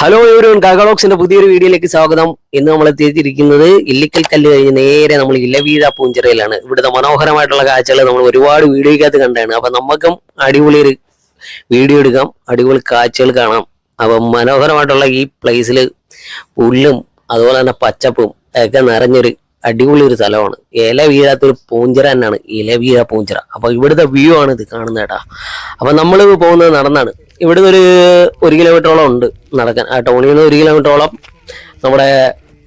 Hello everyone കാകളോക്സിന്റെ പുതിയൊരു വീഡിയോയിലേക്ക് സ്വാഗതം. ഇന്ന് നമ്മൾ എത്തിയിരിക്കുന്നത് ഇല്ലിക്കൽ കല്ല് കഴിഞ്ഞ് നേരെ നമ്മൾ ഇലവീഴ പൂഞ്ചിറയിലാണ്. ഇവിടുത്തെ മനോഹരമായിട്ടുള്ള കാഴ്ചകൾ നമ്മൾ ഒരുപാട് വീഡിയോയ്ക്കകത്ത് കണ്ടാണ്. അപ്പൊ നമുക്കും അടിപൊളി ഒരു വീഡിയോ എടുക്കാം. അടിപൊളി കാഴ്ചകൾ കാണാം. അപ്പൊ മനോഹരമായിട്ടുള്ള ഈ പ്ലേസിൽ പുല്ലും അതുപോലെ തന്നെ പച്ചപ്പും ഒക്കെ നിറഞ്ഞൊരു അടിപൊളി ഒരു സ്ഥലമാണ്. ഇല വീഴാത്തൊരു പൂഞ്ചിറ തന്നെയാണ്. ഇല വീഴ പൂഞ്ചിറ. അപ്പൊ ഇവിടുത്തെ വ്യൂ ആണ് ഇത് കാണുന്നത് കേട്ടാ. അപ്പൊ നമ്മൾ പോകുന്നത് നടന്നാണ്. ഇവിടുന്ന് ഒരു ഒരു കിലോമീറ്ററോളം ഉണ്ട് നടക്കാൻ. ആ ടൗണിൽ നിന്ന് ഒരു കിലോമീറ്ററോളം നമ്മുടെ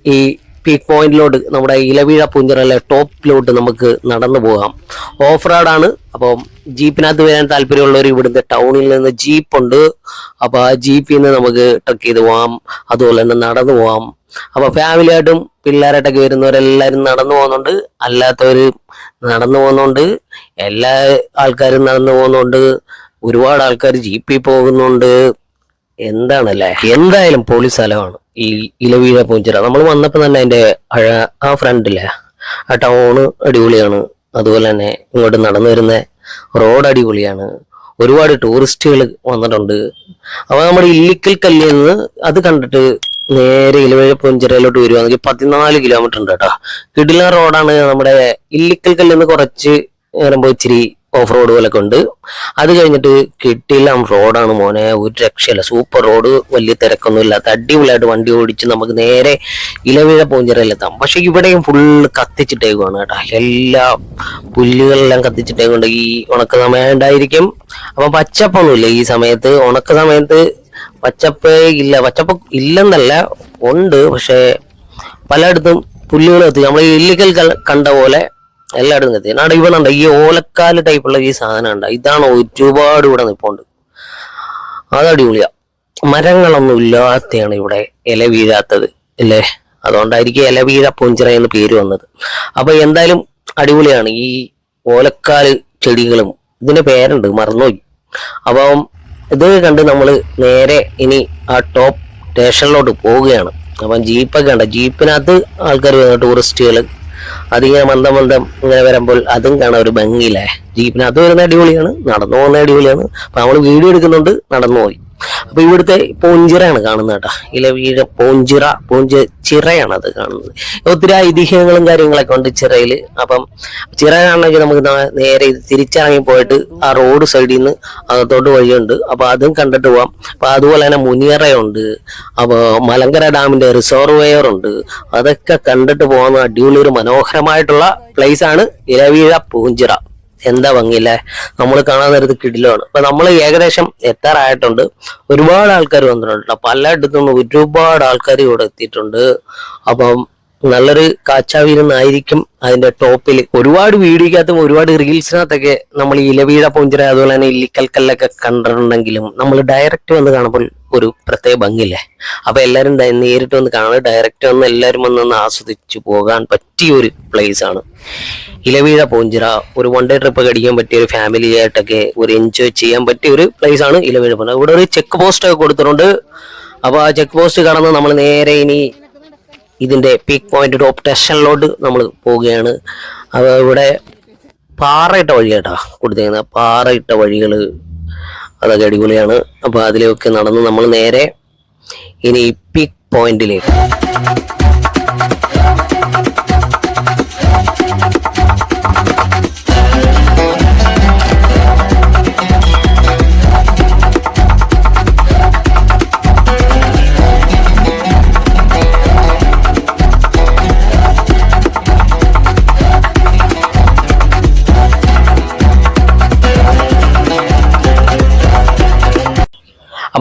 ഈ പീക്ക് പോയിന്റിലോട്ട് നമ്മുടെ ഇലവീഴ പൂഞ്ചിറയിലെ ടോപ്പിലോട്ട് നമുക്ക് നടന്നു പോകാം. ഓഫ് റോഡാണ് അപ്പം ജീപ്പിനകത്ത് വരാൻ താല്പര്യമുള്ളവർ ഇവിടുത്തെ ടൗണിൽ നിന്ന് ജീപ്പ് ഉണ്ട്. അപ്പൊ ആ ജീപ്പിൽ നിന്ന് നമുക്ക് ട്രക്ക് ചെയ്ത് പോകാം. അതുപോലെ തന്നെ നടന്നു പോകാം. അപ്പൊ ഫാമിലി ആയിട്ടും പിള്ളേരായിട്ടൊക്കെ വരുന്നവരെല്ലാവരും നടന്നു പോകുന്നുണ്ട്. അല്ലാത്തവര് നടന്നു പോകുന്നുണ്ട്. എല്ലാ ആൾക്കാരും നടന്നു പോകുന്നുണ്ട്. ഒരുപാട് ആൾക്കാർ ജീപ്പിൽ പോകുന്നുണ്ട്. എന്താണല്ലേ? എന്തായാലും പൊളി സ്ഥലമാണ്. ഈ ഇലവീഴ പൂഞ്ചിറ നമ്മൾ വന്നപ്പോൾ തന്നെ അതിന്റെ അഴ- ആ ഫ്രണ്ടിലെ ആ ടൗണ് അടിപൊളിയാണ്. അതുപോലെ തന്നെ ഇങ്ങോട്ട് നടന്നു വരുന്ന റോഡ് അടിപൊളിയാണ്. ഒരുപാട് ടൂറിസ്റ്റുകൾ വന്നിട്ടുണ്ട്. അപ്പോൾ നമ്മുടെ ഇല്ലിക്കൽ കല്ലിൽ നിന്ന് അത് കണ്ടിട്ട് നേരെ ഇലവീഴ പൂഞ്ചിറയിലോട്ട് വരുവാണെങ്കിൽ പതിനാല് കിലോമീറ്റർ ഉണ്ട് കേട്ടോ. കിടില റോഡാണ് നമ്മുടെ ഇല്ലിക്കൽ കല്ലിൽ നിന്ന് കുറച്ച് പോയി ഇച്ചിരി ഓഫ് റോഡ് പോലൊക്കെ ഉണ്ട്. അത് കഴിഞ്ഞിട്ട് കിട്ടില്ല റോഡാണ് മോനെ. ഒരു രക്ഷയില്ല. സൂപ്പർ റോഡ് വലിയ തിരക്കൊന്നും ഇല്ലാത്ത അടിപൊളിയായിട്ട് വണ്ടി ഓടിച്ച് നമുക്ക് നേരെ ഇലവീഴ പൂഞ്ചിറയിലെത്താം പക്ഷെ ഇവിടെയും ഫുള്ള് കത്തിച്ചിട്ടേക്കുവാണ് കേട്ടോ. എല്ലാ പുല്ലുകളെല്ലാം കത്തിച്ചിട്ടേക്കുണ്ട്. ഈ ഉണക്ക സമയം ഉണ്ടായിരിക്കും അപ്പൊ പച്ചപ്പൊന്നുമില്ല ഈ സമയത്ത്. ഉണക്ക സമയത്ത് പച്ചപ്പ് ഇല്ല. പച്ചപ്പ് ഇല്ലെന്നല്ല ഉണ്ട്. പക്ഷെ പലയിടത്തും പുല്ലുകൾ കത്തി. നമ്മൾ ഇല്ലിക്കൽ കണ്ട പോലെ എല്ലായിടത്തും കത്തി. എന്നാണ് ഇവിടെ ഉണ്ട് ഈ ഓലക്കാൽ ടൈപ്പുള്ള ഈ സാധനം ഉണ്ട് ഇതാണ് ഒരുപാട് ഇവിടെ നിൽപ്പുണ്ട് അത് അടിപൊളിയാ. മരങ്ങളൊന്നും ഇല്ലാത്തയാണ് ഇവിടെ ഇല വീഴാത്തത് അല്ലേ? അതുകൊണ്ടായിരിക്കും ഇല വീഴ പുഞ്ചിറ എന്ന് പേര് വന്നത്. അപ്പൊ എന്തായാലും അടിപൊളിയാണ്. ഈ ഓലക്കാൽ ചെടികളും ഇതിന്റെ പേരുണ്ട് മറന്നുപോയി. അപ്പം ഇത് കണ്ട് നമ്മൾ നേരെ ഇനി ആ ടോപ്പ് സ്റ്റേഷനിലോട്ട് പോവുകയാണ്. അപ്പം ജീപ്പൊക്കെ ഉണ്ട് ജീപ്പിനകത്ത് ആൾക്കാർ വരുന്ന ടൂറിസ്റ്റുകൾ അതിങ്ങനെ മന്ദം മന്ദം ഇങ്ങനെ വരുമ്പോൾ അതും കാണാൻ ഒരു ഭംഗിയില്ലേ? ജീപ്പിനകത്ത് വരുന്ന അടിപൊളിയാണ് നടന്നു പോകുന്ന അടിപൊളിയാണ്. അപ്പൊ നമ്മൾ വീഡിയോ എടുക്കുന്നുണ്ട് നടന്നു പോയി. അപ്പൊ ഇവിടുത്തെ പോഞ്ചിറയാണ് കാണുന്നത് കേട്ടോ. ഇല്ല വീഴ പോഞ്ചിറ പോഞ്ച ചിറയാണ് അത് കാണുന്നത്. ഒത്തിരി ഐതിഹ്യങ്ങളും കാര്യങ്ങളൊക്കെ ഉണ്ട് ചിറയിൽ. അപ്പം ചിറ കാണണമെങ്കിൽ നമുക്ക് നേരെ ഇത് തിരിച്ചിറങ്ങി പോയിട്ട് ആ റോഡ് സൈഡിൽ നിന്ന് അകത്തോട്ട് വഴിയുണ്ട്. അപ്പൊ അതും കണ്ടിട്ട് പോവാം. അപ്പൊ അതുപോലെ തന്നെ മുനിയറയുണ്ട്. അപ്പൊ മലങ്കര ഡാമിന്റെ റിസർവെയർ ഉണ്ട്. അതൊക്കെ കണ്ടിട്ട് പോകുന്ന അടിപൊളി ഒരു മനോഹരമായിട്ടുള്ള ആണ് ഇലവീഴ പൂഞ്ചിറ. എന്താ ഭംഗിയില്ലേ? നമ്മൾ കാണാൻ നേരത്ത് കിടിലാണ് അപ്പൊ നമ്മൾ ഏകദേശം എത്താറായിട്ടുണ്ട്. ഒരുപാട് ആൾക്കാർ വന്നിട്ടുണ്ട്. പലയിടത്തുനിന്ന് പലയിടത്തു നിന്ന് ഒരുപാട് ആൾക്കാർ ഇവിടെ എത്തിയിട്ടുണ്ട്. അപ്പം നല്ലൊരു കാച്ചാവിരുന്നായിരിക്കും അതിന്റെ ടോപ്പിൽ. ഒരുപാട് വീഡിയോക്കകത്തും ഒരുപാട് റീൽസിനകത്തൊക്കെ നമ്മൾ ഇലവീഴ പൂഞ്ചിറ അതുപോലെ തന്നെ ഇല്ലിക്കൽക്കല്ലൊക്കെ കണ്ടിട്ടുണ്ടെങ്കിലും നമ്മൾ ഡയറക്റ്റ് വന്ന് കാണുമ്പോൾ ഒരു പ്രത്യേക ഭംഗിയില്ലേ? അപ്പൊ എല്ലാവരും നേരിട്ട് വന്ന് കാണുക. ഡയറക്റ്റ് വന്ന് എല്ലാവരും വന്നൊന്ന് ആസ്വദിച്ചു പോകാൻ പറ്റിയ ഒരു പ്ലേസ് ആണ്. ഇലവീഴ പൂഞ്ചിറ ഒരു വൺ ഡേ ട്രിപ്പ് അടിക്കാൻ പറ്റിയ ഒരു ഫാമിലി ആയിട്ടൊക്കെ ഒരു എൻജോയ് ചെയ്യാൻ പറ്റിയ ഒരു പ്ലേസ് ആണ് ഇലവീഴ പൂഞ്ചിറ. ഇവിടെ ഒരു ചെക്ക് പോസ്റ്റ് ഒക്കെ കൊടുത്തിട്ടുണ്ട്. അപ്പൊ ആ ചെക്ക് പോസ്റ്റ് കടന്ന് നമ്മൾ നേരെ ഇനി ഇതിന്റെ പീക്ക് പോയിന്റ് ടോപ്പ് സ്റ്റേഷനിലോട്ട് നമ്മൾ പോവുകയാണ്. അത് ഇവിടെ പാറയിട്ട വഴിയാട്ടാ കൊടുത്തേക്കുന്നത്. പാറയിട്ട വഴികൾ അതൊക്കെ അടിപൊളിയാണ്. അപ്പൊ അതിലൊക്കെ നടന്ന് നമ്മൾ നേരെ ഇനി പീക്ക് പോയിന്റിലേക്ക്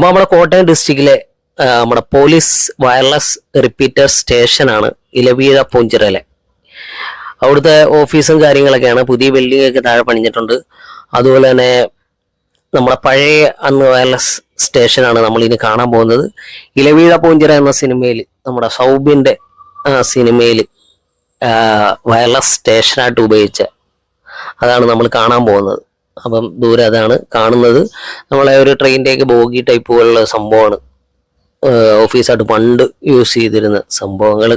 അപ്പൊ നമ്മുടെ കോട്ടയം ഡിസ്ട്രിക്റ്റിലെ നമ്മുടെ പോലീസ് വയർലെസ് റിപ്പീറ്റർ സ്റ്റേഷനാണ് ഇലവീഴ പൂഞ്ചിറയിലെ. അവിടുത്തെ ഓഫീസും കാര്യങ്ങളൊക്കെയാണ്. പുതിയ ബിൽഡിംഗ് ഒക്കെ താഴെ പണിഞ്ഞിട്ടുണ്ട്. അതുപോലെ തന്നെ നമ്മുടെ പഴയ അന്ന് വയർലെസ് സ്റ്റേഷനാണ് നമ്മൾ ഇനി കാണാൻ പോകുന്നത്. ഇലവീഴ പൂഞ്ചിറ എന്ന സിനിമയിൽ നമ്മുടെ സൗബിന്റെ സിനിമയിൽ വയർലെസ് സ്റ്റേഷനായിട്ട് ഉപയോഗിച്ച അതാണ് നമ്മൾ കാണാൻ പോകുന്നത്. അപ്പം ദൂരെ അതാണ് കാണുന്നത്. നമ്മളെ ഒരു ട്രെയിനിന്റെയൊക്കെ ബോഗി ടൈപ്പ് പോലുള്ള സംഭവമാണ്. ഓഫീസായിട്ട് പണ്ട് യൂസ് ചെയ്തിരുന്ന സംഭവങ്ങൾ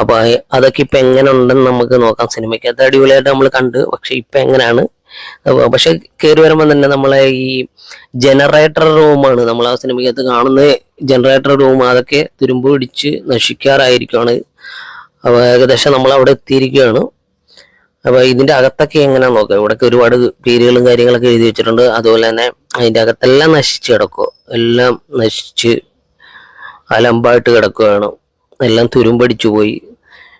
അപ്പൊ അയ്- അതൊക്കെ ഇപ്പൊ എങ്ങനെ ഉണ്ടെന്ന് നമുക്ക് നോക്കാം. സിനിമയ്ക്കകത്ത് അടിപൊളിയായിട്ട് നമ്മൾ കണ്ട് പക്ഷെ ഇപ്പൊ എങ്ങനെയാണ്? പക്ഷെ കയറി വരുമ്പോൾ തന്നെ നമ്മളെ ഈ ജനറേറ്റർ റൂമാണ് നമ്മൾ ആ സിനിമയ്ക്കകത്ത് കാണുന്ന ജനറേറ്റർ റൂം അതൊക്കെ തുരുമ്പ് പിടിച്ച് നശിക്കാറായിരിക്കുകയാണ് അപ്പോൾ ഏകദേശം നമ്മൾ അവിടെ എത്തിയിരിക്കുകയാണ് അപ്പൊ ഇതിന്റെ അകത്തൊക്കെ എങ്ങനെ നോക്കുക? ഇവിടെയൊക്കെ ഒരുപാട് പേരുകളും കാര്യങ്ങളൊക്കെ എഴുതി വെച്ചിട്ടുണ്ട്. അതുപോലെ തന്നെ അതിന്റെ അകത്തെല്ലാം നശിച്ച് കിടക്കുക. എല്ലാം നശിച്ച് അലമ്പായിട്ട് കിടക്കുകയാണ്. എല്ലാം തുരുമ്പടിച്ചു പോയി.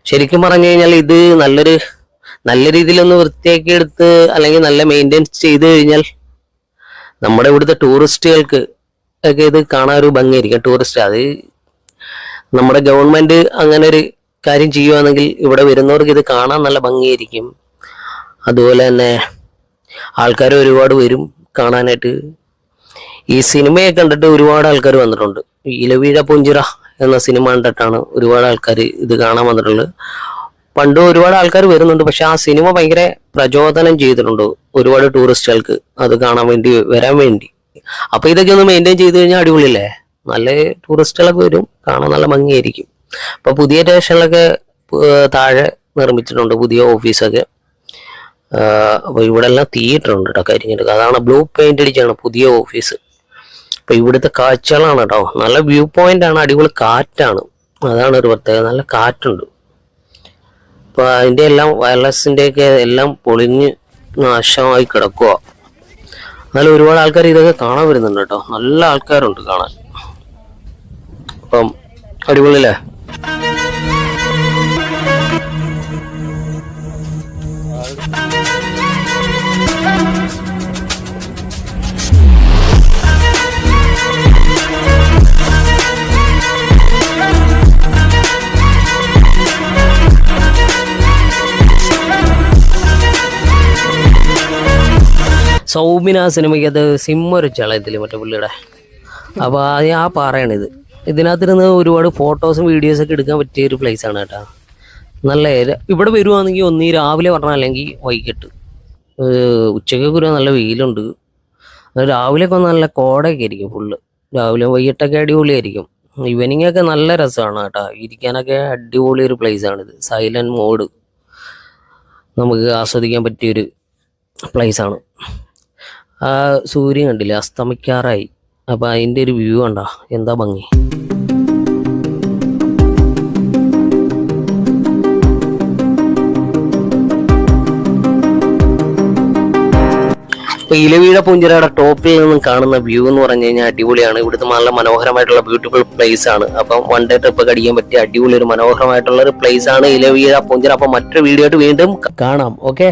ശരിക്കും പറഞ്ഞു കഴിഞ്ഞാൽ ഇത് നല്ലൊരു നല്ല രീതിയിലൊന്ന് വൃത്തിയാക്കി എടുത്ത് അല്ലെങ്കിൽ നല്ല മെയിന്റെനൻസ് ചെയ്ത് കഴിഞ്ഞാൽ നമ്മുടെ ഇവിടുത്തെ ടൂറിസ്റ്റുകൾക്ക് ഒക്കെ ഇത് കാണാൻ ഒരു ഭംഗിയായിരിക്കും. ടൂറിസ്റ്റ് അത് നമ്മുടെ ഗവൺമെന്റ് അങ്ങനെ ഒരു കാര്യം ചെയ്യുവാണെങ്കിൽ ഇവിടെ വരുന്നവർക്ക് ഇത് കാണാൻ നല്ല ഭംഗിയായിരിക്കും. അതുപോലെ തന്നെ ആൾക്കാർ ഒരുപാട് വരും കാണാനായിട്ട്. ഈ സിനിമയെ കണ്ടിട്ട് ഒരുപാട് ആൾക്കാർ വന്നിട്ടുണ്ട്. ഇലവീഴ പുഞ്ചിറ എന്ന സിനിമ കണ്ടിട്ടാണ് ഒരുപാട് ആൾക്കാർ ഇത് കാണാൻ വന്നിട്ടുള്ളത്. പണ്ട് ഒരുപാട് ആൾക്കാർ വരുന്നുണ്ട് പക്ഷെ ആ സിനിമ ഭയങ്കര പ്രചോദനം ചെയ്തിട്ടുണ്ട് ഒരുപാട് ടൂറിസ്റ്റുകൾക്ക് അത് കാണാൻ വേണ്ടി വരാൻ വേണ്ടി. അപ്പൊ ഇതൊക്കെ ഒന്ന് മെയിന്റെയിൻ ചെയ്ത് കഴിഞ്ഞാൽ അടിപൊളിയല്ലേ? നല്ല ടൂറിസ്റ്റുകളൊക്കെ വരും കാണാൻ നല്ല ഭംഗിയായിരിക്കും. അപ്പൊ പുതിയ സ്റ്റേഷനിലൊക്കെ താഴെ നിർമ്മിച്ചിട്ടുണ്ട് പുതിയ ഓഫീസൊക്കെ. ആഹ് അപ്പൊ ഇവിടെ എല്ലാം തിയേറ്റർ ഉണ്ട് കേട്ടോ കരിഞ്ഞിട്ട്. അതാണ് ബ്ലൂ പെയിന്റ് അടിച്ചാണ് പുതിയ ഓഫീസ്. അപ്പൊ ഇവിടുത്തെ കാഴ്ചകളാണ് കേട്ടോ നല്ല വ്യൂ പോയിന്റ് ആണ് അടിപൊളി കാറ്റാണ്. അതാണ് ഒരു പ്രത്യേകത. നല്ല കാറ്റുണ്ട്. അപ്പൊ അതിന്റെ എല്ലാം വയർലെസിന്റെ ഒക്കെ എല്ലാം പൊളിഞ്ഞ് നാശമായി കിടക്കുക എന്നാലും ഒരുപാട് ആൾക്കാർ ഇതൊക്കെ കാണാൻ വരുന്നുണ്ട് കേട്ടോ നല്ല ആൾക്കാരുണ്ട് കാണാൻ. അപ്പം അടിപൊളിയല്ലേ? സൗമിന സിനിമയ്ക്കകത്ത് സിമ്മൊരു ഒരു ചളയത്തിൽ മറ്റേ പുള്ളിയുടെ. അപ്പൊ ആ പാറയാണിത്. ഇതിനകത്തിരുന്ന് ഒരുപാട് ഫോട്ടോസും വീഡിയോസും ഒക്കെ എടുക്കാൻ പറ്റിയ ഒരു പ്ലേസ് ആണ് കേട്ടോ. നല്ല ഇവിടെ വരുവാണെങ്കിൽ ഒന്നീ രാവിലെ പറഞ്ഞാൽ അല്ലെങ്കിൽ വൈകിട്ട്. ഉച്ചയ്ക്കൊക്കെ ഒരു നല്ല വെയിലുണ്ട്. രാവിലെയൊക്കെ നല്ല കോടയൊക്കെ ആയിരിക്കും ഫുള്ള് രാവിലെ വൈകിട്ടൊക്കെ അടിപൊളിയായിരിക്കും. ഈവനിങ് ഒക്കെ നല്ല രസമാണ് കേട്ടോ. ഇരിക്കാനൊക്കെ അടിപൊളി ഒരു പ്ലേസ് ആണിത്. സൈലന്റ് മോഡ് നമുക്ക് ആസ്വദിക്കാൻ പറ്റിയൊരു പ്ലേസ് ആണ്. സൂര്യൻ കണ്ടില്ലേ? അസ്തമിക്കാറായി. അപ്പൊ അതിന്റെ ഒരു വ്യൂ കണ്ടോ എന്താ ഭംഗി? ഇപ്പൊ ഇലവീഴ പൂഞ്ചിറയുടെ ടോപ്പിൽ നിന്നും കാണുന്ന വ്യൂ എന്ന് പറഞ്ഞു കഴിഞ്ഞാൽ അടിപൊളിയാണ്. ഇവിടുത്തെ നല്ല മനോഹരമായിട്ടുള്ള ബ്യൂട്ടിഫുൾ പ്ലേസ് ആണ്. അപ്പം വൺ ഡേ ട്രിപ്പ് അടിക്കാൻ പറ്റിയ അടിപൊളി ഒരു മനോഹരമായിട്ടുള്ള ഒരു പ്ലേസ് ആണ് ഇലവീഴ പൂഞ്ചിറ അപ്പൊ മറ്റൊരു വീഡിയോ ആയിട്ട് വീണ്ടും കാണാം. ഓക്കെ